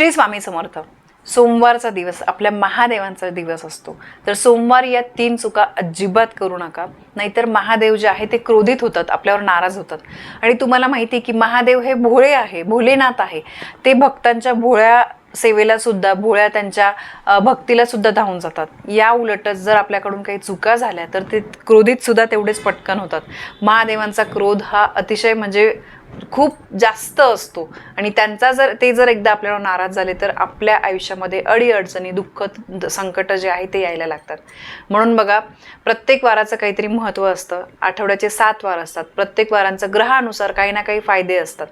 श्री स्वामी समर्थ. सोमवारचा दिवस आपल्या महादेवांचा दिवस असतो. तर सोमवार या तीन चुका अजिबात करू नका. नाहीतर महादेव जे आहे ते क्रोधित होतात आपल्यावर नाराज होतात. आणि तुम्हाला माहिती आहे की महादेव हे भोळे आहे भोलेनाथ आहे. ते भक्तांच्या भोळ्या सेवेला सुद्धा भोळ्या त्यांच्या भक्तीला सुद्धा धावून जातात. या उलटच जर आपल्याकडून काही चुका झाल्या तर ते क्रोधित सुद्धा तेवढेच पटकन होतात. महादेवांचा क्रोध हा अतिशय म्हणजे खूप जास्त असतो. आणि त्यांचा जर ते जर एकदा आपल्याला नाराज झाले तर आपल्या आयुष्यामध्ये अडीअडचणी दुःख द- संकट जे आहे ते यायला लागतात. म्हणून बघा प्रत्येक वाराचं काहीतरी महत्त्व असतं. आठवड्याचे सात वार असतात. प्रत्येक वारांचं ग्रहानुसार काही ना काही फायदे असतात.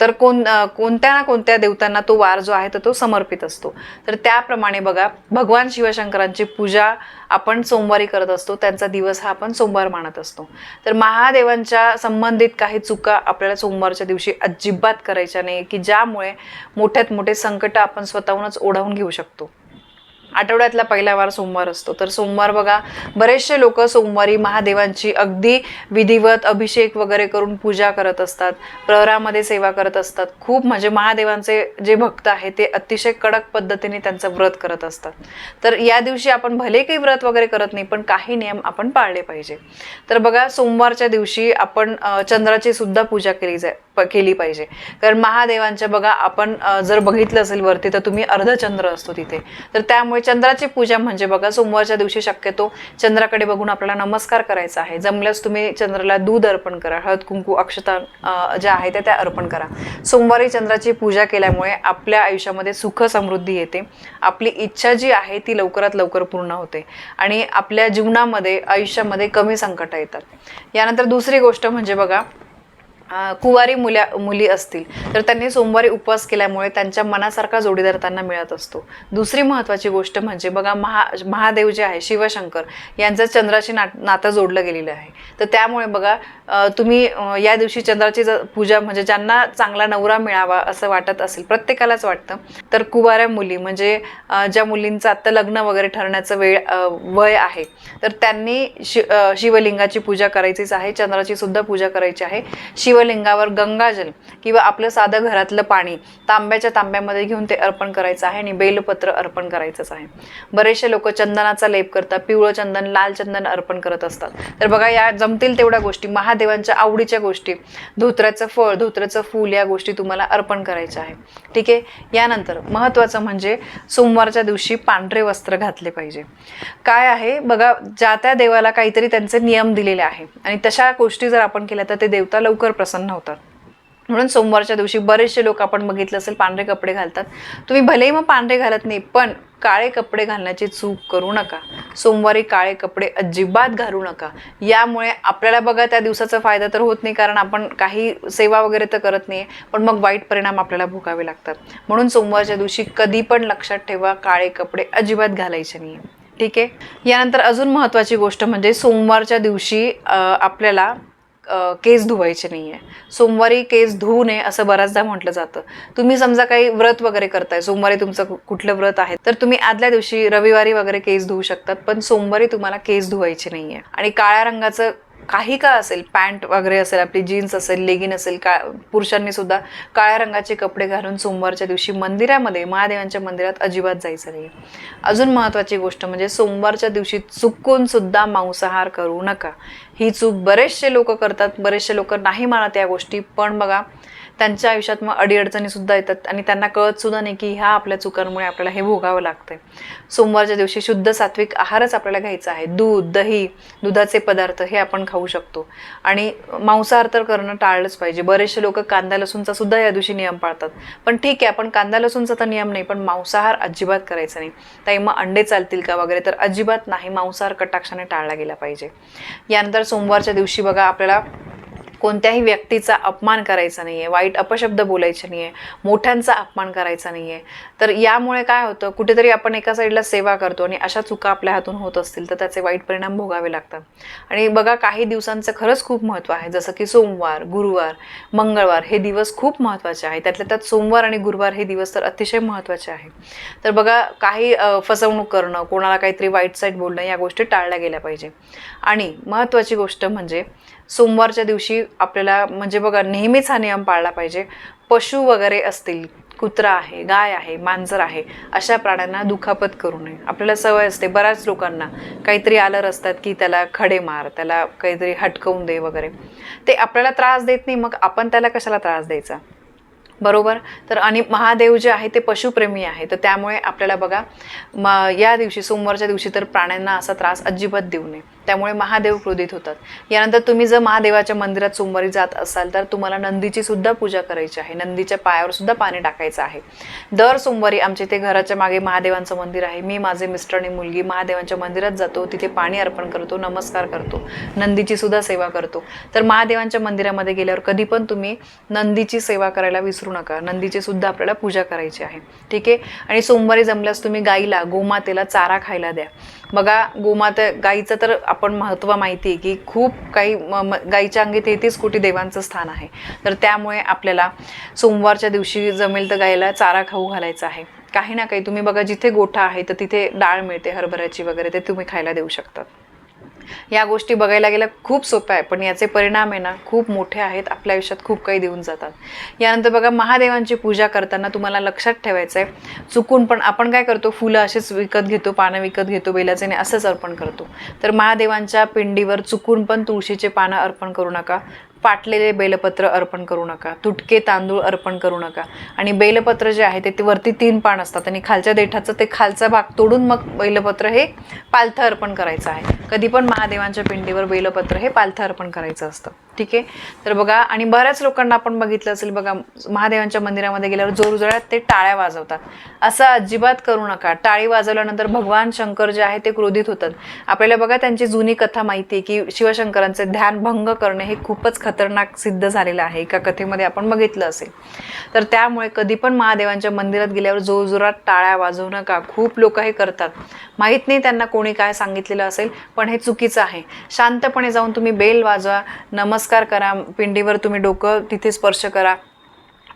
तर कोण कोणत्या ना कोणत्या देवतांना तो वार जो आहे तर तो समर्पित असतो. तर त्याप्रमाणे बघा भगवान शिवशंकरांची पूजा आपण सोमवारी करत असतो. त्यांचा दिवस हा आपण सोमवार मानत असतो. तर महादेवांच्या संबंधित काही चुका आपल्याला सोमवारच्या दिवशी अजिबात करायच्या नाही की ज्यामुळे मोठ्यात मोठे संकट आपण स्वतःहूनच ओढावून घेऊ शकतो. आठवड्यातला पहिला वार सोमवार असतो. तर सोमवार बघा बरेचसे लोक सोमवारी महादेवांची अगदी विधिवत अभिषेक वगैरे करून पूजा करत असतात प्रहरामध्ये सेवा करत असतात. खूप म्हणजे महादेवांचे जे भक्त आहेत ते अतिशय कडक पद्धतीने त्यांचं व्रत करत असतात. तर या दिवशी आपण भले काही व्रत वगैरे करत नाही पण काही नियम आपण पाळले पाहिजे. तर बघा सोमवारच्या दिवशी आपण चंद्राची सुद्धा पूजा केली जाय केली पाहिजे. कारण महादेवांच्या बघा आपण जर बघितलं असेल वरती तर तुम्ही अर्धचंद्र असतो तिथे. तर त्यामुळे चंद्राची पूजा म्हणजे बघा सोमवारच्या दिवशी शक्यतो चंद्राकडे बघून आपल्याला नमस्कार करायचा आहे. जमल्यास तुम्ही चंद्राला दूध अर्पण करा. हळद कुंकू अक्षता ज्या आहेत त्या त्या अर्पण करा. सोमवारी चंद्राची पूजा केल्यामुळे आपल्या आयुष्यामध्ये सुख समृद्धी येते. आपली इच्छा जी आहे ती लवकरात लवकर पूर्ण होते. आणि आपल्या जीवनामध्ये आयुष्यामध्ये कमी संकट येतात. यानंतर दुसरी गोष्ट म्हणजे बघा कुवारी मुल्या मुली असतील तर त्यांनी सोमवारी उपवास केल्यामुळे त्यांच्या मनासारखा जोडीदार त्यांना मिळत असतो. दुसरी महत्त्वाची गोष्ट म्हणजे बघा महा महादेव जे आहे शिवशंकर यांचं चंद्राशी नाट नातं जोडलं गेलेलं आहे. तर त्यामुळे बघा तुम्ही या दिवशी चंद्राची ज- पूजा म्हणजे ज्यांना चांगला नवरा मिळावा असं वाटत असेल प्रत्येकालाच वाटतं तर कुवाऱ्या मुली म्हणजे ज्या मुलींचं आत्ता लग्न वगैरे ठरण्याचं वेळ वय आहे तर त्यांनी शि शिवलिंगाची पूजा करायचीच आहे चंद्राची सुद्धा पूजा करायची आहे. शिव शिवलिंगावर गंगाजल किंवा आपलं साधं घरातलं पाणी तांब्याच्या तांब्यामध्ये घेऊन ते अर्पण करायचं आहे आणि बेलपत्र अर्पण करायचंच आहे. बरेचसे लोक चंदनाचा लेप करतात पिवळं चंदन लाल चंदन अर्पण करत असतात. तर बघा या जमतील तेवढ्या गोष्टी. महादेवांच्या आवडीच्या गोष्टी. धोत्र्याचं फळ धोत्र्याचं फूल या गोष्टी तुम्हाला अर्पण करायच्या आहे. ठीक आहे? यानंतर महत्त्वाचं म्हणजे सोमवारच्या दिवशी पांढरे वस्त्र घातले पाहिजे. काय आहे? बघा ज्या त्या देवाला काहीतरी त्यांचे नियम दिलेले आहे. आणि तशा गोष्टी जर आपण केल्या तर ते देवता लवकर प्रसन्न होतात. म्हणून सोमवारच्या दिवशी बरेचसे लोक आपण बघितलं असेल पांढरे कपडे घालतात. तुम्ही भलेही मग पांढरे घालत नाही पण काळे कपडे घालण्याची चूक करू नका. सोमवारी काळे कपडे अजिबात घालू नका. यामुळे आपल्याला बघा त्या दिवसाचा फायदा तर होत नाही कारण आपण काही सेवा वगैरे तर करत नाही पण मग वाईट परिणाम आपल्याला भोगावे लागतात. म्हणून सोमवारच्या दिवशी कधी पण लक्षात ठेवा काळे कपडे अजिबात घालायचे नाही ठीक आहे? यानंतर अजून महत्त्वाची गोष्ट म्हणजे सोमवारच्या दिवशी आपल्याला केस धुवायचे नाही आहे सोमवारी केस धुवू नये असं बऱ्याचदा म्हटलं जातं. तुम्ही समजा काही व्रत वगैरे करताय सोमवारी तुमचं कुठलं व्रत आहे तर तुम्ही आदल्या दिवशी रविवारी वगैरे केस धुवू शकतात पण सोमवारी तुम्हाला केस धुवायचे नाही आहे आणि काळ्या रंगाचं काही का असेल पॅन्ट वगैरे असेल आपली जीन्स असेल लेगिन असेल का पुरुषांनी सुद्धा काळ्या रंगाचे कपडे घालून सोमवारच्या दिवशी मंदिरामध्ये महादेवांच्या मंदिरात अजिबात जायचं नाही अजून महत्त्वाची गोष्ट म्हणजे सोमवारच्या दिवशी चुकून सुद्धा मांसाहार करू नका. ही चूक बरेचसे लोक करतात बरेचसे लोक नाही मानत या गोष्टी पण बघा त्यांच्या आयुष्यात मग अडीअडचणी सुद्धा येतात आणि त्यांना कळत सुद्धा नाही की ह्या आपल्या चुकांमुळे आपल्याला हे भोगावं लागतंय. सोमवारच्या दिवशी शुद्ध सात्विक आहारच आपल्याला घ्यायचा आहे. दूध दही दुधाचे पदार्थ हे आपण खाऊ शकतो. आणि मांसाहार तर करणं टाळलंच पाहिजे. बरेचसे लोक कांदा लसूणचा सुद्धा या दिवशी नियम पाळतात. पण ठीक आहे आपण कांदा लसूणचा तर नियम नाही पण मांसाहार अजिबात करायचा नाही. ताई मग अंडे चालतील का वगैरे? तर अजिबात नाही. मांसाहार कटाक्षाने टाळला गेला पाहिजे. यानंतर सोमवारच्या दिवशी बघा आपल्याला कोणत्याही व्यक्तीचा अपमान करायचा नाही आहे वाईट अपशब्द बोलायचे नाही आहे मोठ्यांचा अपमान करायचा नाही आहे तर यामुळे काय होतं कुठेतरी आपण एका साईडला सेवा करतो आणि अशा चुका आपल्या हातून होत असतील तर त्याचे वाईट परिणाम भोगावे लागतात. आणि बघा काही दिवसांचं खरंच खूप महत्त्व आहे. जसं की सोमवार गुरुवार मंगळवार हे दिवस खूप महत्त्वाचे आहे त्यातल्या त्यात सोमवार आणि गुरुवार हे दिवस तर अतिशय महत्त्वाचे आहे तर बघा काही फसवणूक करणं कोणाला काहीतरी वाईट साईड बोलणं या गोष्टी टाळल्या गेल्या पाहिजे. आणि महत्त्वाची गोष्ट म्हणजे सोमवारच्या दिवशी आपल्याला म्हणजे बघा नेहमीच हा नियम पाळला पाहिजे. पशु वगैरे असतील कुत्रा आहे गाय आहे मांजर आहे अशा प्राण्यांना दुखापत करू नये. आपल्याला सवय असते बऱ्याच लोकांना. काहीतरी आलं रस्त्यात की त्याला खडे मार त्याला काहीतरी हटकवून दे वगैरे. ते आपल्याला त्रास देत नाही मग आपण त्याला कशाला त्रास द्यायचा? बरोबर? तर आणि महादेव जे आहे ते पशुप्रेमी आहे. तर त्यामुळे आपल्याला बघा म या दिवशी सोमवारच्या दिवशी तर प्राण्यांना असा त्रास अजिबात देऊ नये. त्यामुळे महादेव क्रोधित होतात. यानंतर तुम्ही जर महादेवाच्या मंदिरात सोमवारी जात असाल तर तुम्हाला नंदीची सुद्धा पूजा करायची आहे. नंदीच्या पायावर सुद्धा पाणी टाकायचं आहे. दर सोमवारी आमच्या इथे घराच्या मागे महादेवांचं मंदिर आहे. मी माझे मिस्टर आणि मुलगी महादेवांच्या मंदिरात जातो. तिथे पाणी अर्पण करतो नमस्कार करतो. नंदीची सुद्धा सेवा करतो. तर महादेवांच्या मंदिरामध्ये गेल्यावर कधी पण तुम्ही नंदीची सेवा करायला विसरू नका. नंदीची सुद्धा आपल्याला पूजा करायची आहे. ठीक आहे? आणि सोमवारी जमल्यास तुम्ही गाईला गोमातेला चारा खायला द्या. बघा गोमाते गाईचं तर आपण महत्त्व माहिती आहे की खूप काही म- गाईच्या अंगी तेहतीस कोटी देवांचं स्थान आहे. तर त्यामुळे आपल्याला सोमवारच्या दिवशी जमेल तर गाईला चारा खाऊ घालायचा आहे. काही ना काही तुम्ही बघा जिथे गोठा आहे तर तिथे डाळ मिळते हरभऱ्याची वगैरे ते तुम्ही खायला देऊ शकतात. या गोष्टी बघायला गेल्या खूप सोप्या आहे. पण याचे परिणाम आहे ना खूप मोठे आहेत. आपल्या आयुष्यात खूप काही देऊन जातात. यानंतर बघा महादेवांची पूजा करताना तुम्हाला लक्षात ठेवायचं आहे चुकून पण आपण काय करतो फुलं असेच विकत घेतो पानं विकत घेतो बेलाचे आणि असंच अर्पण करतो. तर महादेवांच्या पिंडीवर चुकून पण तुळशीचे पानं अर्पण करू नका. पाटलेले बेलपत्र अर्पण करू नका. तुटके तांदूळ अर्पण करू नका. आणि बेलपत्र जे आहे ते ते वरती तीन पान असतात आणि खालच्या देठाचं ते खालचा भाग तोडून मग बेलपत्र हे पालथं अर्पण करायचं आहे. कधी पण महादेवांच्या पिंडीवर बेलपत्र हे पालथं अर्पण करायचं असतं. ठीक आहे? तर बघा आणि बऱ्याच लोकांना आपण बघितलं असेल बघा महादेवांच्या मंदिरामध्ये गेल्यावर जोरजोरात ते टाळ्या वाजवतात. असं अजिबात करू नका. टाळी वाजवल्यानंतर भगवान शंकर जे आहे ते क्रोधित होतात. आपल्याला बघा त्यांची जुनी कथा माहिती आहे की शिवशंकरांचे ध्यान भंग करणे हे खूपच खतरनाक सिद्ध झालेलं आहे. एका कथेमध्ये आपण बघितलं असेल. तर त्यामुळे कधी पण महादेवांच्या मंदिरात गेल्यावर जोरजोरात टाळ्या वाजवू नका. खूप लोक हे करतात. माहीत नाही त्यांना कोणी काय सांगितलेलं असेल पण हे चुकीचं आहे. शांतपणे जाऊन तुम्ही बेल वाजवा. नमस्कार करा पिंडीवर तुम्ही डोकं तिथे स्पर्श करा.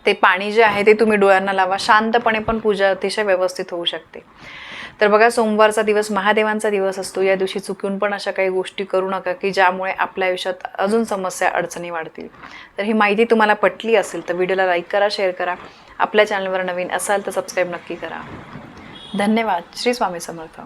ते पाणी जे आहे ते तुम्ही डोळ्यांना लावा. शांतपणे पण पूजा अतिशय व्यवस्थित होऊ शकते. तर बघा सोमवारचा दिवस महादेवांचा दिवस असतो. या दिवशी चुकून पण अशा काही गोष्टी करू नका की ज्यामुळे आपल्या आयुष्यात अजून समस्या अडचणी वाढतील. तर ही माहिती तुम्हाला पटली असेल तर व्हिडिओला लाईक करा शेअर करा. आपल्या चॅनलवर नवीन असाल तर सबस्क्राईब नक्की करा. धन्यवाद. श्री स्वामी समर्थ.